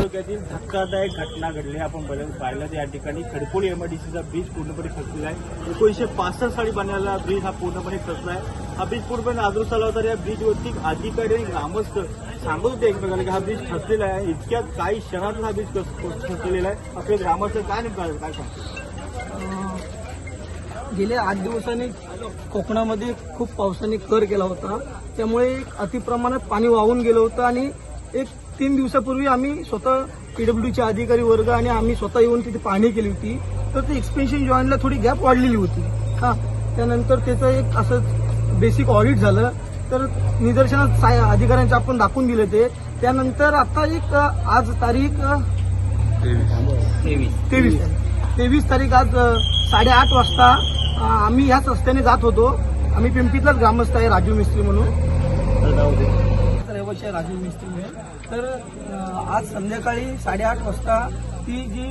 तालुक्यातील धक्कादायक घटना घडली. आपण बदल पाहिलं. या ठिकाणी खडकोली एमआयडीसीचा ब्रिज पूर्णपणे खचलेला आहे. एकोणीसशे पासष्ट साली बनलेला ब्रिज हा पूर्णपणे खचला आहे. हा ब्रिज पूर्णपणे आदृश आला होता या ब्रिजवरती अधिकारी आणि ग्रामस्थ सांगत होते एकमेकांना की हा ब्रिज खचलेला आहे. इतक्या काही क्षणातच हा ब्रिज खचलेला आहे. आपले ग्रामस्थ काय नेमकं काय सांगतो गेल्या आठ दिवसांनी कोकणामध्ये खूप पावसाने कर केला होता. त्यामुळे एक अतिप्रमाणात पाणी वाहून गेलं होतं आणि एक तीन दिवसापूर्वी आम्ही स्वतः पीडब्ल्यूचे अधिकारी वर्ग आणि आम्ही स्वतः येऊन तिथे पाहणी केली होती. तर ते एक्सपेन्शन जॉईंटला थोडी गॅप वाढलेली होती. हा. त्यानंतर त्याचं एक असं बेसिक ऑडिट झालं. तर निदर्शनात साय अधिकाऱ्यांचे आपण दाखवून दिले ते. त्यानंतर आता एक आज तारीख तेवीस. तेवीस. तारीख आज साडेआठ वाजता आम्ही ह्याच रस्त्याने जात होतो. आम्ही पिंपीतलाच ग्रामस्थ आहे राजू मिस्त्री म्हणून. रहिवासी राजीव राजू तर आज संध्याकाळी साडेआठ वाजता ती जी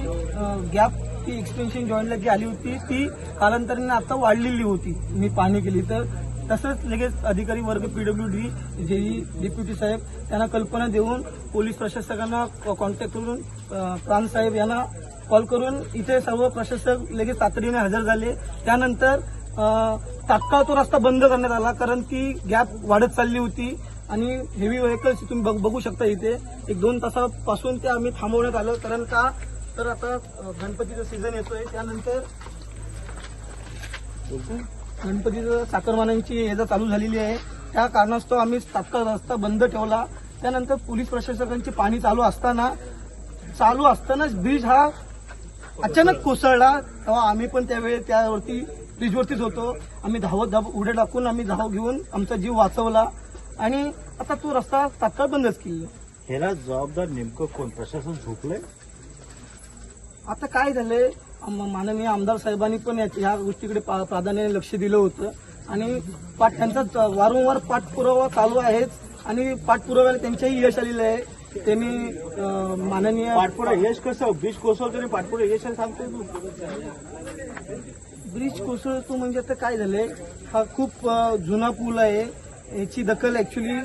गॅप ती एक्सटेन्शन जॉईंटला जी आली होती ती कालांतराने आता वाढलेली होती. मी पाहणी केली. तर तसंच लगेच अधिकारी वर्ग P W D JE deputy साहेब त्यांना कल्पना देऊन पोलीस प्रशासकांना कॉन्टॅक्ट करून प्राण साहेब यांना कॉल करून इथे सर्व प्रशासक लगेच तातडीने हजर झाले. त्यानंतर तात्काळ तो रस्ता बंद करण्यात आला कारण ती गॅप वाढत चालली होती. आणि हेवी व्हेकल्स तुम्ही बघ- बघू शकता इथे. एक दोन तासापासून ते आम्ही थांबवण्यात आलं. कारण का? तर आता गणपतीचा सीझन येतोय. त्यानंतर गणपतीचं साखरमानांची येजा चालू झालेली आहे. त्या कारणास्तव आम्ही तात्काळ रस्ता बंद ठेवला. त्यानंतर पोलीस प्रशासकांची पाणी चालू असताना चालू असतानाच ब्रिज हा अचानक कोसळला. तेव्हा आम्ही पण त्यावेळी त्यावरती ब्रिजवरतीच होतो. आम्ही धावत धाव उड्या टाकून आम्ही धाव घेऊन आमचा जीव वाचवला. आणि आता तो रस्ता तात्काळ बंदच केला. ह्याला जबाबदार नेमकं कोण? प्रशासन झोपलंय? आता काय झालंय? आम- माननीय आमदार साहेबांनी पण या- या गोष्टीकडे पा- प्राधान्याने लक्ष दिलं होतं. आणि पाठ त्यांचा वारंवार पाठपुरावा चालू आहेच. आणि पाठपुराव्याला त्यांच्याही यश आलेलं आहे. त्यांनी अं, माननीय पाठपुरा यश कसं? ब्रिज कोसळतो आणि पाठपुरा यश आहे सांगतोय तू. ब्रिज कोसळतो म्हणजे आता काय झालंय? हा खूप अ, जुना पूल आहे. याची दखल ऍक्च्युली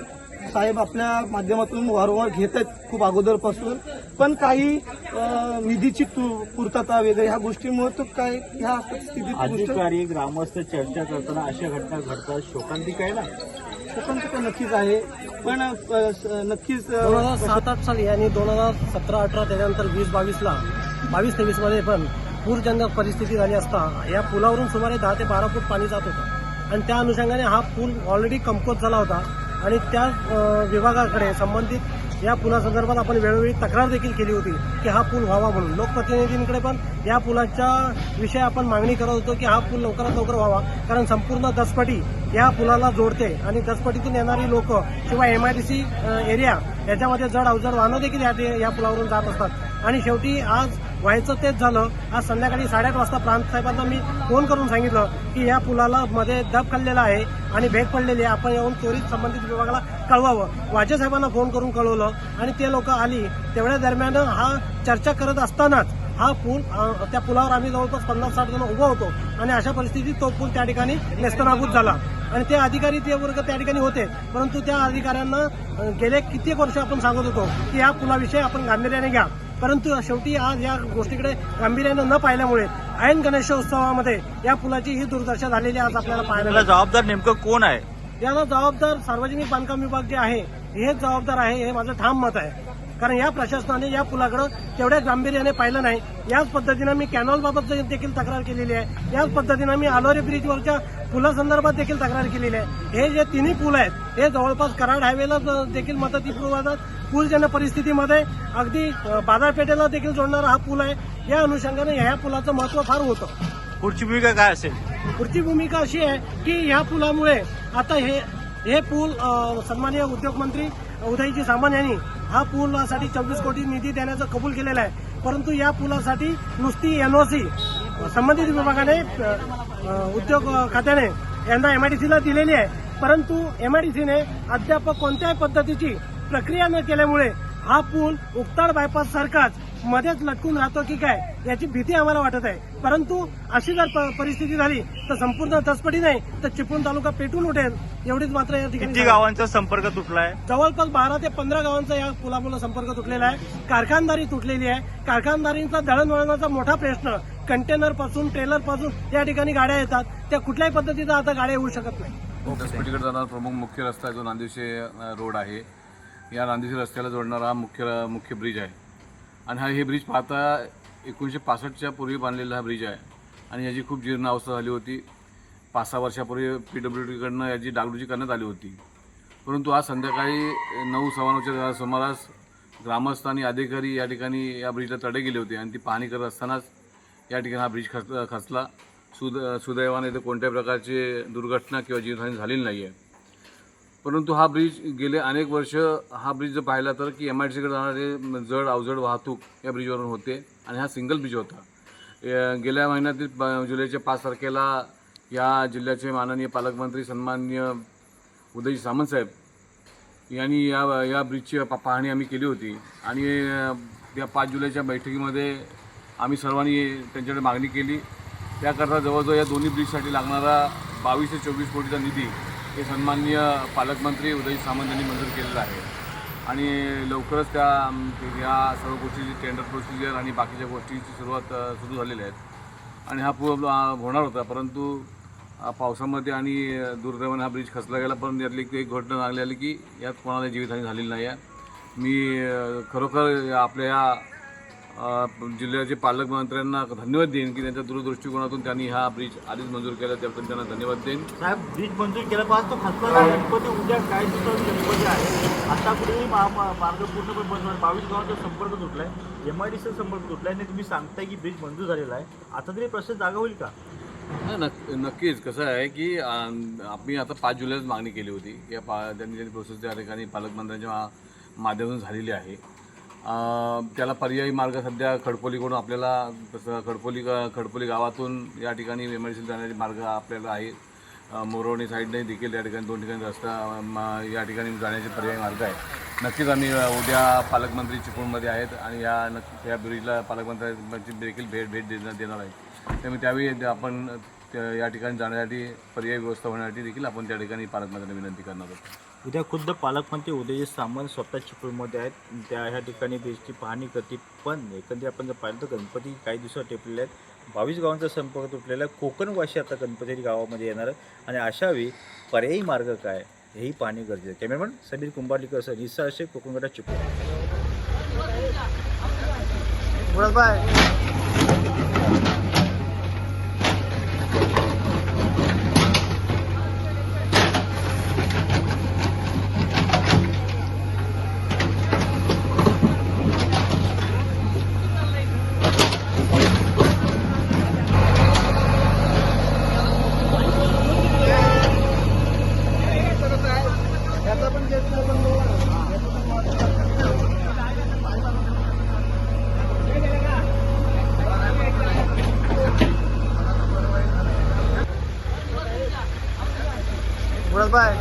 साहेब आपल्या माध्यमातून वारंवार घेत आहेत खूप अगोदरपासून. पण काही निधीची तु- पूर्तता वगैरे ह्या गोष्टीमुळे तो काय ह्या स्थितीत अधिकारी ग्रामस्थ चर्चा करताना अशा घटना घडतात. शोकांतिक आहे ना? लोकांचं तर नक्कीच आहे. पण नक्कीच दोन हजार सात आठ साली आणि दोन हजार सतरा अठरा त्याच्यानंतर वीस बावीसला बावीस तेवीसमध्ये पण पूरजनक परिस्थिती झाली असता या पुलावरून सुमारे दहा ते बारा फूट पाणी जात होतं. आणि त्या अनुषंगाने हा पूल ऑलरेडी कमकुवत झाला होता. आणि त्या विभागाकडे संबंधित या पुलासंदर्भात आपण वेळोवेळी तक्रार देखील केली होती की हा पूल व्हावा म्हणून. लोकप्रतिनिधींकडे पण या पुलाच्या विषयी आपण मागणी करत होतो की हा पूल लवकरात लवकर व्हावा. कारण संपूर्ण दसपटी या पुलाला जोडते आणि दसपटीतून येणारी लोक किंवा एमआयडीसी एरिया याच्यामध्ये जड अवजड वाहनं देखील या पुलावरून जात असतात. आणि शेवटी आज व्हायचं तेच झालं. आज संध्याकाळी साडेआठ वाजता प्रांत साहेबांना मी फोन करून सांगितलं की या पुलाला मध्ये दब खाल्लेला आहे आणि भेट पडलेली आहे. आपण येऊन त्वरित संबंधित विभागाला कळवावं. वाजे साहेबांना फोन करून कळवलं आणि ते लोक आली. तेवढ्या दरम्यान हा चर्चा करत असतानाच हा पूल त्या पुलावर आम्ही जवळपास पन्नास साठ जण उभं होतो आणि अशा परिस्थितीत तो पूल त्या ठिकाणी नेस्तनाभूत झाला. आणि ते अधिकारी ते वर्ग त्या ठिकाणी होते. परंतु त्या अधिकाऱ्यांना गेले कित्येक वर्ष आपण सांगत होतो की या पुलाविषयी आपण गांभीर्याने घ्या. परंतु शेवटी आज या गोष्टीकडे गांभीर्यानं न पाहिल्यामुळे ऐन गणेशोत्सवामध्ये या पुलाची ही दुर्दशा झालेली आज आपल्याला पाहायला. जबाबदार नेमकं कोण आहे याला जबाबदार सार्वजनिक बांधकाम विभाग जे आहे हेच जबाबदार आहे हे माझं ठाम मत आहे कारण या प्रशासनाने या पुलाकडे तेवढ्या गांभीर्याने पाहिलं नाही. याच पद्धतीनं मी कॅनॉल बाबत देखील तक्रार केलेली आहे. याच पद्धतीनं मी आलोरे ब्रिजवरच्या पुलासंदर्भात देखील तक्रार केलेली आहे. हे जे तिन्ही पूल आहेत हे जवळपास कराड हायवेला देखील मदती पुरवतात पूरजन्य परिस्थितीमध्ये अगदी बाजारपेठेला देखील जोडणारा हा पूल आहे. या अनुषंगाने ह्या पुलाचं महत्त्व फार होतं. पुढची भूमिका काय असेल? पुढची भूमिका अशी आहे की ह्या पुलामुळे आता हे हे पूल सन्माननीय उद्योग मंत्री उदयजी सामंत यांनी हा पुलासाठी चोवीस कोटी निधी देण्याचं कबूल केलेलं आहे. परंतु या पुलासाठी नुसती एनओसी संबंधित विभागाने उद्योग खात्याने यांना एमआयडीसीला दिलेली आहे. परंतु एमआयडीसीने अद्याप कोणत्याही पद्धतीची प्रक्रिया न केल्यामुळे हा पूल उक्ताड बायपास सारखाच मध्येच लटकून राहतो की काय याची भीती आम्हाला वाटत आहे. परंतु अशी जर प- परिस्थिती झाली तर संपूर्ण दसपटी नाही तर चिपळूण तालुका पेटून उठेल एवढीच मात्र या ठिकाणी किती गावांचा संपर्क तुटलाय? जवळपास बारा ते पंधरा गावांचा या पुलामुळे संपर्क तुटलेला आहे. कारखानदारी तुटलेली आहे. कारखानदारींचा दळणवळणाचा मोठा प्रश्न कंटेनरपासून ट्रेलरपासून या ठिकाणी गाड्या येतात. त्या कुठल्याही पद्धतीचा आता गाड्या येऊ शकत नाही. दसपटीकडे जाणारा प्रमुख मुख्य रस्ता आहे जो नांदिवशे रोड आहे. या नांदिवशे रस्त्याला जोडणारा हा मुख्य मुख्य ब्रिज आहे. आणि हा हे ब्रिज पाहता एकोणीसशे पासष्टच्या पूर्वी बांधलेला हा ब्रिज आहे. आणि याची खूप जीर्ण अवस्था झाली होती. पाच सहा वर्षापूर्वी पी डब्ल्यू डीकडनं याची डागडुजी करण्यात आली होती. परंतु आज संध्याकाळी नऊ सव्वा नऊच्या सुमारास ग्रामस्थ आणि अधिकारी या ठिकाणी या ब्रिजला तडे गेले होते आणि ती पाहणी करत असतानाच या ठिकाणी हा ब्रिज खच खचला सुद सुदैवाने इथे कोणत्याही प्रकारची दुर्घटना किंवा जीवनहानी झालेली नाही आहे परंतु हा ब्रिज गेले अनेक वर्ष हा ब्रिज जर पाहिला तर की एम आय डी सीकडे जाणारे जड अवजड वाहतूक या ब्रिजवरून होते आणि हा सिंगल ब्रिज होता. या- गेल्या महिन्यातील प- जुलैच्या पाच तारखेला या जिल्ह्याचे माननीय पालकमंत्री सन्माननीय उदयजी सामंतसाहेब यांनी या या ब्रिजची पा- पाहणी आम्ही केली होती आणि त्या पाच जुलैच्या बैठकीमध्ये आम्ही सर्वांनी त्यांच्याकडे मागणी केली. त्याकरता जवळजवळ या दोन्ही ब्रिजसाठी लागणारा बावीस ते चोवीस कोटीचा निधी हे सन्माननीय पालकमंत्री उदय सामंत यांनी मंजूर केलेलं आहे. आणि लवकरच त्या या सर्व गोष्टीची टेंडर प्रोसिजर आणि बाकीच्या गोष्टीची सुरुवात सुरू झालेल्या आहेत. आणि हा पूल होणार होता परंतु पावसामध्ये आणि दुर्दैवाने हा ब्रिज खचला गेला पण यातली एक घटना लागली आली की यात कोणाला जीवितहानी झालेली नाही आहे. मी खरोखर आपल्या या जिल्ह्याचे पालकमंत्र्यांना धन्यवाद देईन की त्यांच्या दूरदृष्टिकोनातून त्यांनी हा ब्रिज आधीच मंजूर केला त्याबद्दल त्यांना धन्यवाद देईन. साहेब ब्रिज मंजूर केला पाहिजे तो खचला गणपती उद्या काय दिवसात गणपती आहे? आता पुढे मा- मार्ग पूर्णपणे बंद होणार बावीस गावांचा संपर्क तुटलाय. एम आय डी संपर्क तुटलाय. आणि तुम्ही सांगताय की ब्रिज मंजूर झालेला आहे. आता तरी प्रश्न जागा होईल का? हा, नक्क नक्कीच. कसं आहे की आम्ही आता पाच जुलैलाच मागणी केली होती. या पा त्यांनी त्यांनी प्रोसेस त्या ठिकाणी पालकमंत्र्यांच्या माध्यमातून झालेली आहे. त्याला पर्यायी मार्ग सध्या खडपोलीकडून आपल्याला तसं खडपोली खडपोली गावातून या ठिकाणी एमर्जन्सी जाण्याचे मार्ग आपल्याला आहे मोरवणी साईडने देखील या ठिकाणी दोन ठिकाणी रस्ता म- या ठिकाणी जाण्याचे पर्यायी मार्ग आहे नक्कीच आम्ही उद्या पालकमंत्री चिपळूणमध्ये आहेत आणि या नक्की या ब्रिजला पालकमंत्र्यांची देखील भेट भेट देणार देणार आहे त्यामुळे त्यावेळी आपण या ठिकाणी जाण्यासाठी पर्यायी व्यवस्था होण्यासाठी देखील आपण त्या ठिकाणी पालकमंत्र्यांना विनंती करणार आहोत. उद्या खुद्द पालकमंत्री उदयजी सामंत स्वतः चिपळूणमध्ये आहेत. त्या ह्या ठिकाणी ब्रिजची पाहणी करतील. पण एकंदरीत आपण जर पाहिलं तर गणपती काही दिवसात टेपलेले आहेत. बावीस गावांचा संपर्क तुटलेला आहे. कोकणवासी आता गणपती गावामध्ये येणार आहेत. आणि अशावेळी पर्यायी मार्ग काय? हेही पाहणे गरजेचं आहे. कॅमेरामॅन समीर कुंभारलीकर सर निसा असे कोकणगडा चिपळूण. મુરતભાઈ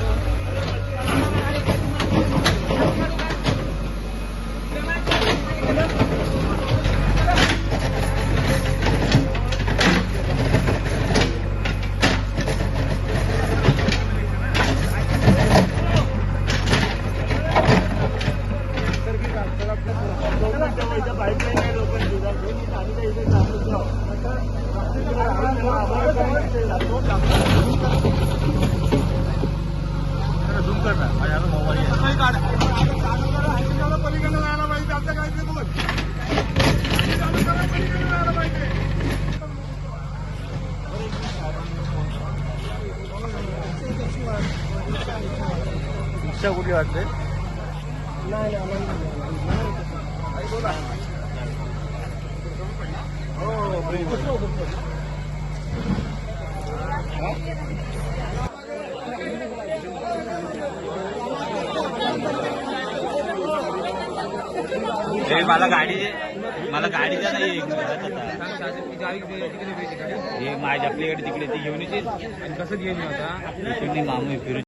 इच्छा कुठली वाटते? मला गाडी मला गाडी द्या नाही हे. माझी आपली गाडी तिकडे ती घेऊन येते कसं घेऊन आता? मामू फिरून